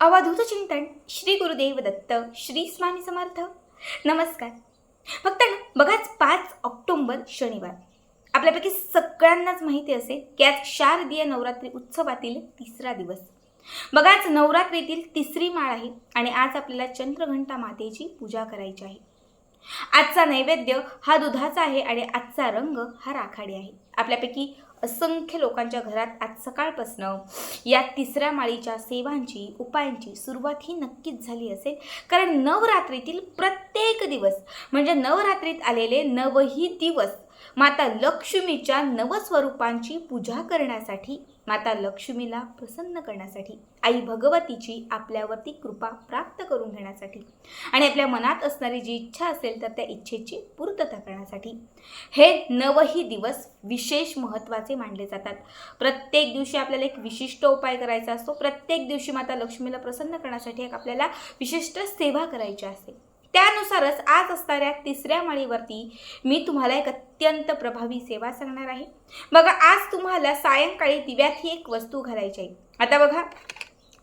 अवधूत चिंतन श्री गुरुदेव दत्त श्री स्वामी समर्थ. नमस्कार. फक्त ना बघाच पाच ऑक्टोंबर शनिवार. आपल्यापैकी सगळ्यांनाच माहिती असेल की आज शारदीय नवरात्री उत्सवातील तिसरा दिवस. बघाच नवरात्रीतील तिसरी माळ आहे आणि आज आपल्याला चंद्रघंटा मातेची पूजा करायची आहे. आजचा नैवेद्य हा दुधाचा आहे आणि आजचा रंग हा राखाडी आहे. आपल्यापैकी असंख्य लोकांच्या घरात आज सकाळपासनं या तिसऱ्या माळीच्या सेवांची उपायांची सुरुवात ही नक्कीच झाली असेल. कारण नवरात्रीतील प्रत्येक दिवस म्हणजे नवरात्रीत आलेले नवही दिवस माता लक्ष्मीच्या नवस्वरूपांची पूजा करण्यासाठी माता लक्ष्मीला प्रसन्न करण्यासाठी आई भगवतीची आपल्यावरती कृपा प्राप्त करून घेण्यासाठी आणि आपल्या मनात असणारी जी इच्छा असेल तर त्या इच्छेची पूर्तता करण्यासाठी. हे नवही दिवस विशेष महत्त्वाचे मानले जातात. प्रत्येक दिवशी आपल्याला एक विशिष्ट उपाय करायचा असतो. प्रत्येक दिवशी माता लक्ष्मीला प्रसन्न करण्यासाठी एक आपल्याला विशिष्ट सेवा करायची असते. त्यानुसारच आज असणाऱ्या तिसऱ्या माळीवरती मी तुम्हाला एक अत्यंत प्रभावी सेवा सांगणार आहे. बघा आज तुम्हाला सायंकाळी दिव्यात ही एक वस्तू घालायची आहे. आता बघा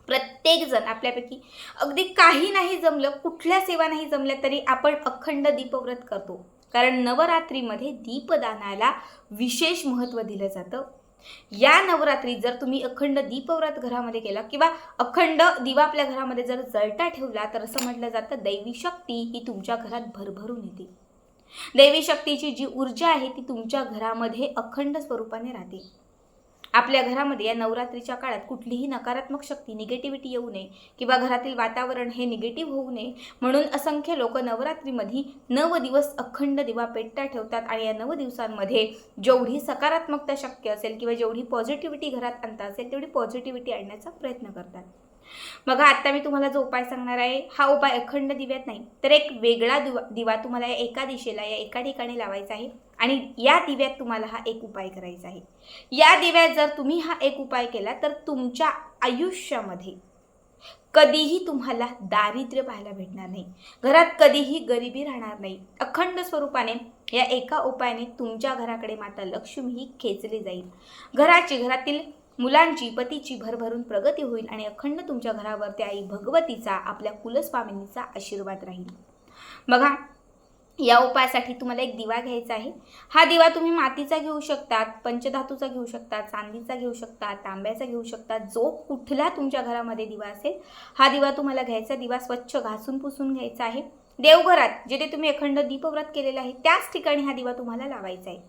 प्रत्येकजण आपल्यापैकी अगदी काही नाही जमलं कुठल्या सेवा नाही जमल्या तरी आपण अखंड दीपव्रत करतो. कारण नवरात्रीमध्ये दीपदानाला विशेष महत्त्व दिलं जातं. या नवरात्री जर तुम्ही अखंड दीपव्रत घरामध्ये केला किंवा अखंड दिवा आपल्या घरामध्ये जर जळता ठेवला तर असं म्हटलं जातं दैवी शक्ती ही तुमच्या घरात भरभरून येते. दैवी शक्तीची जी ऊर्जा आहे ती तुमच्या घरामध्ये अखंड स्वरूपाने राहते. आपल्या घरामध्ये या नवरात्रीच्या काळात कुठलीही नकारात्मक शक्ती निगेटिव्हिटी येऊ नये किंवा घरातील वातावरण हे निगेटिव्ह होऊ नये. म्हणून असंख्य लोक नवरात्रीमध्ये नव दिवस अखंड दिवा पेटता ठेवतात आणि या नव दिवसांमध्ये जेवढी सकारात्मकता शक्य असेल किंवा जेवढी पॉझिटिव्हिटी घरात आणता असेल तेवढी पॉझिटिव्हिटी आणण्याचा प्रयत्न करतात. मग आत्ता मी तुम्हाला जो उपाय सांगणार आहे हा उपाय अखंड दिव्यात नाही तर एक वेगळा दिवा दिवा तुम्हाला या एका दिशेला या एका ठिकाणी लावायचा आहे. आणि या दिव्यात तुम्हाला हा एक उपाय करायचा आहे. या दिव्यात जर तुम्ही हा एक उपाय केला तर तुमच्या आयुष्यामध्ये कधीही तुम्हाला दारिद्र्य पाहायला भेटणार नाही. घरात कधीही गरिबी राहणार नाही. अखंड स्वरूपाने या एका उपायाने तुमच्या घराकडे माता लक्ष्मी ही खेचली जाईल. घराची घरातील मुलांची पतीची भरभरून प्रगती होईल आणि अखंड तुमच्या घरावरती आई भगवतीचा आपल्या कुलस्वामिनीचा आशीर्वाद राहील. बघा या उपायासाठी तुम्हाला एक दिवा घ्यायचा आहे. हा दिवा तुम्ही मातीचा घेऊ शकतात पंचधातूचा घेऊ शकता चांदीचा घेऊ शकता तांब्याचा घेऊ शकता जो कुठला तुमच्या घरामध्ये दिवा असेल हा दिवा तुम्हाला घ्यायचा दिवा स्वच्छ घासून पुसून घ्यायचा आहे. देवघरात जिथे तुम्ही अखंड दीपव्रत केलेलं आहे त्याच ठिकाणी हा दिवा तुम्हाला लावायचा आहे.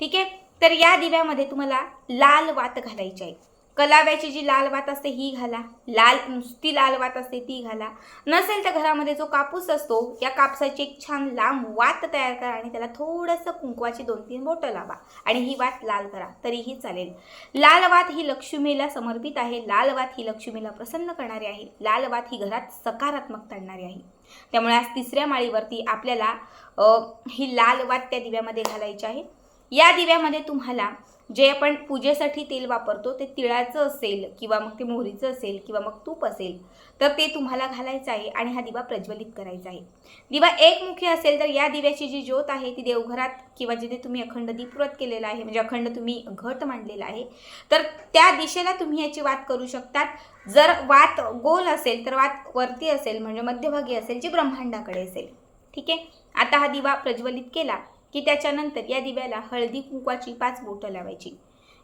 ठीक आहे? तर या दिव्यामध्ये तुम्हाला लाल वात घालायची आहे. कलाव्याची जी लाल वात असते ही घाला. लाल नुसती लाल वात असते ती घाला. नसेल तर घरामध्ये जो कापूस असतो या कापसाची एक छान लांब वात तयार करा आणि त्याला थोडंसं कुंकवाची दोन तीन बोटं लावा आणि ही वात लाल करा तरीही चालेल. लाल वात ही लक्ष्मीला समर्पित आहे. लाल वात ही लक्ष्मीला प्रसन्न करणारी आहे. लाल वात ही घरात सकारात्मक आणणारी आहे. त्यामुळे आज तिसऱ्या माळीवरती आपल्याला ही लाल वात त्या दिव्यामध्ये घालायची आहे. या दिव्यामध्ये तुम्हाला जे आपण पूजेसाठी तेल वापरतो ते तिळाचं असेल किंवा मग ते मोहरीचं असेल किंवा मग तूप असेल तर ते तुम्हाला घालायचं आहे आणि हा दिवा प्रज्वलित करायचा आहे. दिवा एकमुखी असेल तर या दिव्याची जी ज्योत आहे ती देवघरात किंवा जिथे तुम्ही अखंड दीपव्रत केलेलं आहे म्हणजे अखंड तुम्ही घट मांडलेला आहे तर त्या दिशेला तुम्ही याची वात करू शकतात. जर वात गोल असेल तर वात वरती असेल म्हणजे मध्यभागी असेल जी ब्रह्मांडाकडे असेल. ठीक आहे? आता हा दिवा प्रज्वलित केला. की त्याच्यानंतर या दिव्याला हळदी कुंकवाची पाच बोटं लावायची.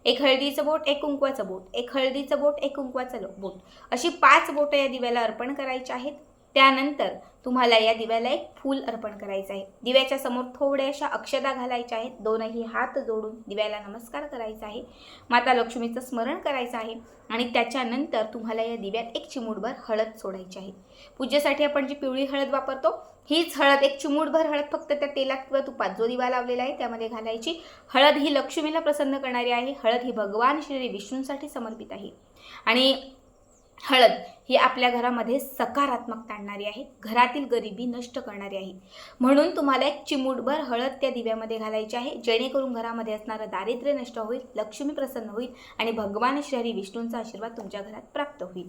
एक हळदीचं बोट एक कुंकवाचं बोट. एक हळदीचं बोट एक कुंकवाचं बोट. अशी पाच बोटं या दिव्याला अर्पण करायची आहेत. त्यानंतर तुम्हाला या दिव्याला एक फूल अर्पण करायचं आहे. दिव्याच्या समोर थोड्याशा अक्षदा घालायच्या आहेत. दोनही हात जोडून दिव्याला नमस्कार करायचा आहे. माता लक्ष्मीचं स्मरण करायचं आहे आणि त्याच्यानंतर तुम्हाला या दिव्यात एक चिमूटभर हळद सोडायची आहे. पूजेसाठी आपण जी पिवळी हळद वापरतो हीच हळद एक चिमूटभर हळद फक्त त्या तेलात किंवा तुपात जो दिवा लावलेला आहे त्यामध्ये घालायची. हळद ही लक्ष्मीला प्रसन्न करणारी आहे. हळद ही भगवान श्री विष्णूंसाठी समर्पित आहे. आणि हळद ही आपल्या घरामध्ये सकारात्मकता आणणारी आहे. घरातील गरिबी नष्ट करणारी आहे. म्हणून तुम्हाला एक चिमूटभर हळद त्या दिव्यामध्ये घालायची आहे. जेणेकरून घरामध्ये असणारं दारिद्र्य नष्ट होईल लक्ष्मी प्रसन्न होईल आणि भगवान श्री विष्णूंचा आशीर्वाद तुमच्या घरात प्राप्त होईल.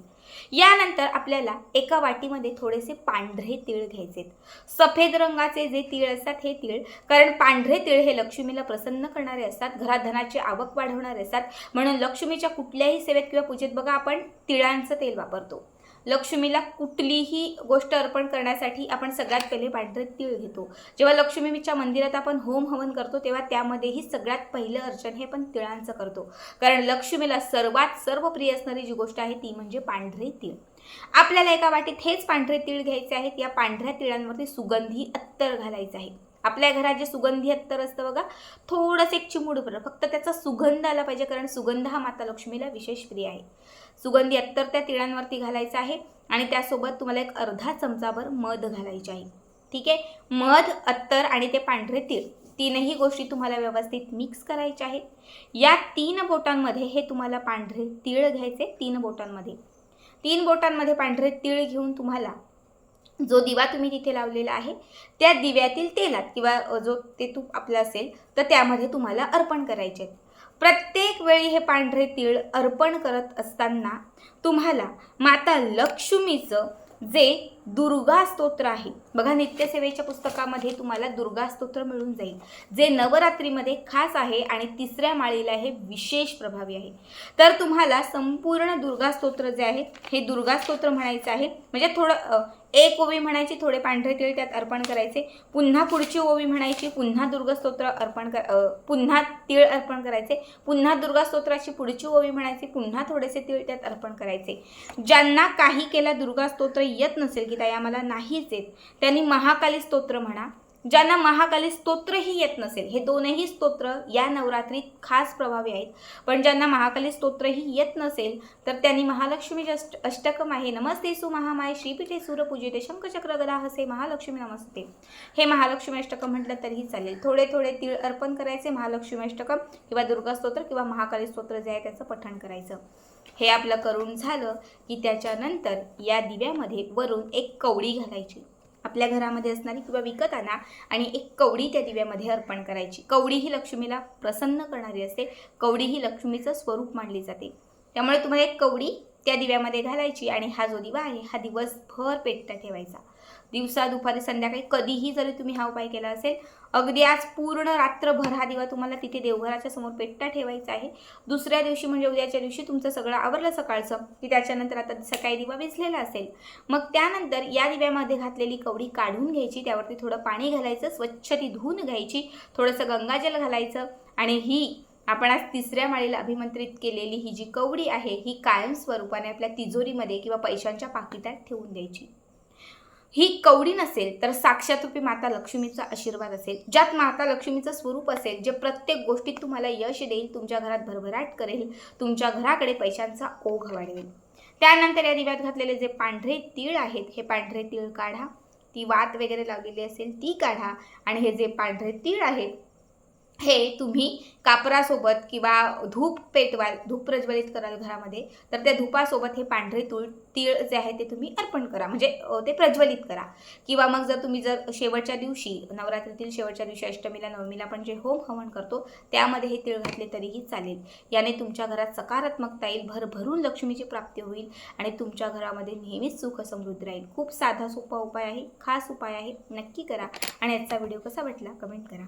यानंतर आपल्याला एका वाटीमध्ये थोडेसे पांढरे तीळ घ्यायचे सफेद रंगाचे जे तीळ असतात हे तीळ कारण पांढरे तीळ हे लक्ष्मीला प्रसन्न करणारे असतात घरात धनाची आवक वाढवणारे असतात. म्हणून लक्ष्मीच्या कुठल्याही सेवेत किंवा पूजेत बघा आपण तिळांचं तेल वापरतो. लक्ष्मीला कुठलीही गोष्ट अर्पण करण्यासाठी आपण सगळ्यात पहिले पांढरे तीळ घेतो. जेव्हा लक्ष्मीच्या मंदिरात आपण होम हवन करतो तेव्हा त्यामध्येही सगळ्यात पहिलं अर्चन हे पण तिळांचं करतो. कारण लक्ष्मीला सर्वात सर्व प्रिय असणारी जी गोष्ट आहे ती म्हणजे पांढरे तीळ. आपल्याला एका वाटीत हेच पांढरे तीळ घ्यायचे आहेत या पांढऱ्या तिळांवरती सुगंधी अत्तर घालायचं आहे. आपल्या घरात जे सुगंधी अत्तर असतं बघा थोडंसं एक चिमूड भरलं फक्त त्याचा सुगंध आला पाहिजे कारण सुगंध हा माता लक्ष्मीला विशेष प्रिय आहे. सुगंधी अत्तर त्या तिळांवरती घालायचं आहे आणि त्यासोबत तुम्हाला एक अर्धा चमचाभर मध घालायचे आहे. ठीक आहे? मध अत्तर आणि ते पांढरे तीळ तीनही गोष्टी तुम्हाला व्यवस्थित मिक्स करायच्या आहेत. या तीन बोटांमध्ये हे तुम्हाला पांढरे तीळ घ्यायचे तीन बोटांमध्ये. तीन बोटांमध्ये पांढरे तीळ घेऊन तुम्हाला जो दिवा तुम्ही तिथे लावलेला आहे त्या दिव्यातील तेलात किंवा जो ते तूप आपलं असेल तर त्यामध्ये तुम्हाला अर्पण करायचे आहेत. प्रत्येक वेळी हे पांढरे तीळ अर्पण करत असताना तुम्हाला माता लक्ष्मीचं जे दुर्गा स्तोत्र आहे. बघा नित्यसेवेच्या पुस्तकामध्ये तुम्हाला दुर्गा स्तोत्र मिळून जाईल. जे नवरात्रीमध्ये खास आहे आणि तिसऱ्या माळीला हे विशेष प्रभावी आहे. तर तुम्हाला संपूर्ण दुर्गा स्तोत्र जे आहे हे दुर्गा स्तोत्र म्हणायचं आहे. म्हणजे थोडं एक ओवी म्हणायची थोडे पांढरे तीळ त्यात अर्पण करायचे. पुन्हा पुढची ओवी म्हणायची पुन्हा दुर्गास्तोत्र अर्पण कर पुन्हा तीळ अर्पण करायचे. पुन्हा दुर्गास्तोत्राची पुढची ओवी म्हणायची पुन्हा थोडेसे तीळ त्यात अर्पण करायचे. ज्यांना काही केला दुर्गास्तोत्र येत नसेल की ताई आम्हाला नाहीच येत त्यांनी महाकाली स्तोत्र म्हणा ज्यांना महाकाली स्तोत्रही येत नसेल हे दोनही स्तोत्र या नवरात्रीत खास प्रभावी आहेत. पण ज्यांना महाकाली स्तोत्रही येत नसेल तर त्यांनी महालक्ष्मी अष्ट अष्टकम आहे. नमस्ते सु महामाय श्रीपीठे सूरपूजिते शंखचक्र गदा हसे महालक्ष्मी नमस्ते. हे महालक्ष्मी अष्टकम म्हटलं तरीही चालेल. थोडे थोडे तीळ अर्पण करायचे. महालक्ष्मी अष्टकम किंवा दुर्गा स्तोत्र किंवा महाकाली स्तोत्र जे आहे त्याचं पठण करायचं. हे आपलं करून झालं की त्याच्यानंतर या दिव्यामध्ये वरून एक कवडी घालायची. आपल्या घरामध्ये असणारी किंवा विकत आणा आणि एक कवडी त्या दिव्यामध्ये अर्पण करायची. कवडी ही लक्ष्मीला प्रसन्न करणारी असते. कवडी ही लक्ष्मीचं स्वरूप मानली जाते. त्यामुळे तुम्हाला एक कवडी त्या दिव्यामध्ये घालायची आणि हा जो दिवा आहे हा दिवसभर पेटता ठेवायचा. दिवसा दुपारी संध्याकाळी कधीही जरी तुम्ही हा उपाय केला असेल अगदी आज पूर्ण रात्रभर हा दिवा तुम्हाला तिथे देवघराच्या समोर पेटता ठेवायचा आहे. दुसऱ्या दिवशी म्हणजे उद्याच्या दिवशी तुमचं सगळं आवरलं सकाळचं की त्याच्यानंतर आता सकाळी दिवा विजलेला असेल. मग त्यानंतर या दिव्यामध्ये घातलेली कवडी काढून घ्यायची त्यावरती थोडं पाणी घालायचं स्वच्छ ती धुवून घ्यायची थोडंसं गंगाजल घालायचं आणि ही आपण आज तिसऱ्या माळीला अभिमंत्रित केलेली ही जी कवडी आहे ही कायम स्वरूपाने आपल्या तिजोरीमध्ये किंवा पैशांच्या पाकिटात ठेवून द्यायची. ही कवडी नसेल तर साक्षात रूपी माता लक्ष्मीचा आशीर्वाद असेल. ज्यात माता लक्ष्मीचं स्वरूप असेल जे प्रत्येक गोष्टीत तुम्हाला यश देईल तुमच्या घरात भरभराट करेल तुमच्या घराकडे पैशांचा ओघ वाढवेल. त्यानंतर या दिव्यात घातलेले जे पांढरे तीळ आहेत हे पांढरे तीळ काढा. ती वात वगैरे लावलेली असेल ती काढा. आणि हे जे पांढरे तीळ आहेत हे तुम्ही कापरासोबत किंवा धूप पेटवाल धूप प्रज्वलित कराल घरामध्ये तर त्या धुपासोबत हे पांढरे तूळ तीळ जे आहे ते तुम्ही अर्पण करा. म्हणजे ते प्रज्वलित करा. किंवा मग जर तुम्ही जर शेवटच्या दिवशी नवरात्रीतील शेवटच्या दिवशी अष्टमीला नवमीला आपण जे होम हवन करतो त्यामध्ये हे तीळ घातले तरीही चालेल. याने तुमच्या घरात सकारात्मकता येईल भरभरून लक्ष्मीची प्राप्ती होईल आणि तुमच्या घरामध्ये नेहमीच सुख समृद्ध राहील. खूप साधा सोपा उपाय आहे खास उपाय आहे नक्की करा. आणि याचा व्हिडिओ कसा वाटला कमेंट करा.